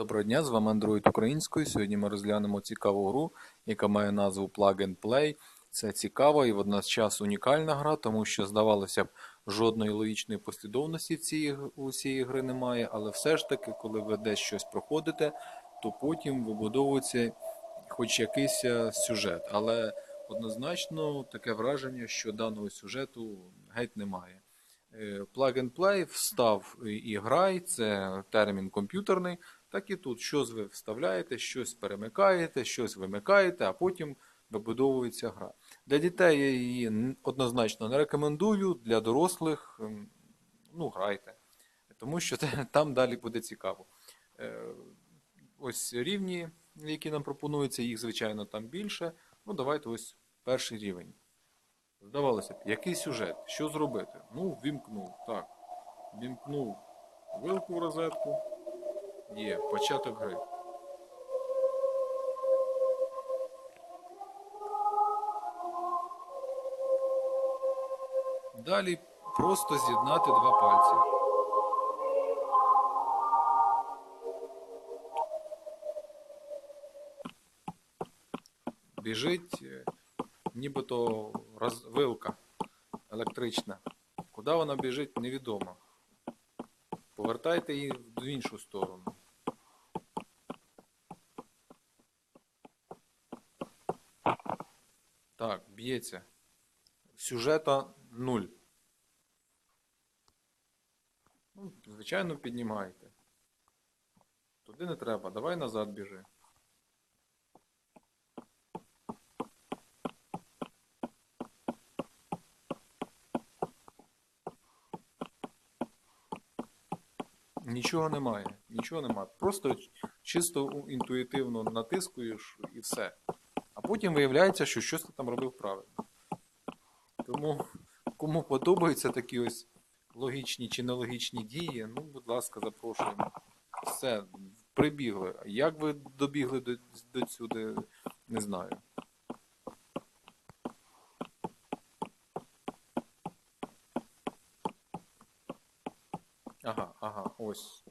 Доброго дня, з вами Android українською. Сьогодні ми розглянемо цікаву гру, яка має назву Plug and Play. Це цікава і водночас унікальна гра, тому що, здавалося б, жодної логічної послідовності цій, у цієї гри немає, але все ж таки, коли ви десь щось проходите, то потім вибудовується хоч якийсь е, сюжет. Але однозначно таке враження, що даного сюжету геть немає. Е, Plug and Play встав і грай, це термін комп'ютерний. Так і тут щось ви вставляєте, щось перемикаєте, щось вимикаєте, а потім вибудовується гра. Для дітей я її однозначно не рекомендую, для дорослих ем, ну, грайте. Тому що там далі буде цікаво. Е, Ось рівні, які нам пропонуються, їх, звичайно, там більше. Ну, давайте ось перший рівень. Здавалося б, який сюжет? Що зробити? Ну, вімкнув. Так. Вімкнув вилку в розетку. Є, початок гри. Далі просто з'єднати два пальці. Біжить е, нібито роз... вилка електрична. Куди вона біжить, невідомо. Повертайте її в іншу сторону. Так, б'ється. Сюжета нуль. Ну, звичайно, піднімайте. Туди не треба, давай назад біжи. Нічого немає, нічого немає. Просто чисто інтуїтивно натискуєш і все. Потім виявляється, що щось ти там робив правильно. Тому, кому подобаються такі ось логічні чи нелогічні дії, ну, будь ласка, запрошуємо. Все, прибігли. Як ви добігли до, до сюди, не знаю. Ага, ага, ось.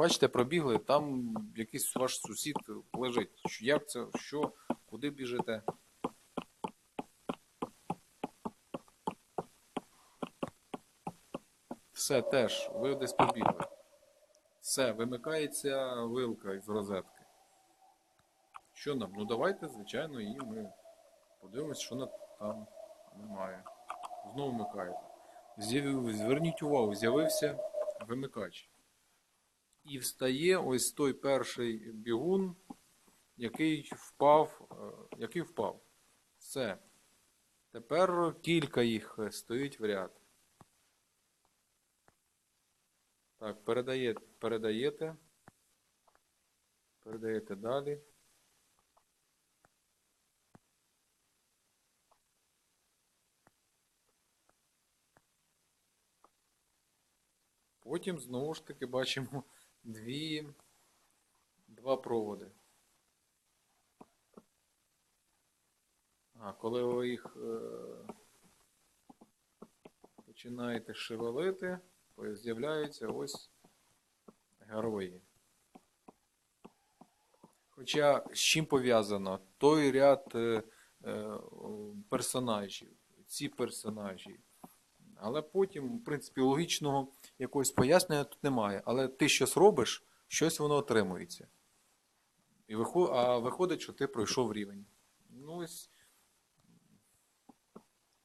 Бачите, пробігли, там якийсь ваш сусід лежить. Як це, що, куди біжите? Все теж, ви десь побігли. Все, вимикається вилка із розетки. Що нам? Ну давайте, звичайно, і ми подивимось, що там немає. Знову вмикаєте. Зверніть увагу, з'явився вимикач. І встає ось той перший бігун, який впав. е, Який впав. Все. Тепер кілька їх стоїть в ряд. Так, передає, передаєте. Передаєте далі. Потім знову ж таки бачимо дві, два проводи. А, коли ви їх е, починаєте шевелити, з'являються ось герої. Хоча з чим пов'язано той ряд е, е, персонажів, ці персонажі. Але потім, в принципі, логічного якогось пояснення тут немає. Але ти щось робиш, щось воно отримується. І вихо... А виходить, що ти пройшов рівень. Ну ось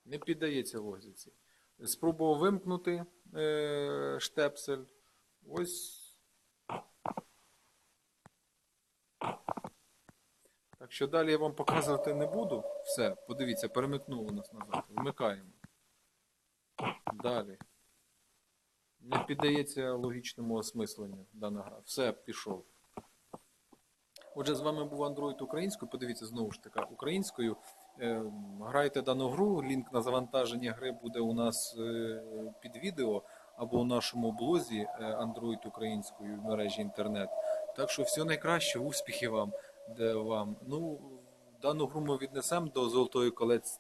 не піддається логіці. Спробував вимкнути е... штепсель. Ось. Так що далі я вам показувати не буду. Все, подивіться, перемикнуло нас назад. Вмикаємо. Далі. Не піддається логічному осмисленню дана гра. Все, пішов. Отже, з вами був Android українською. Подивіться знову ж таки українською. Е, Грайте дану гру. Лінк на завантаження гри буде у нас е, під відео або у нашому блозі е, Android українською в мережі інтернет. Так що всього найкраще, успіхів вам. Де вам. Ну, дану гру ми віднесемо до золотої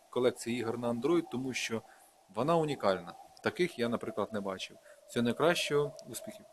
колекції ігор на Android, тому що вона унікальна. Таких я, наприклад, не бачив. Всього найкращого, успіхів!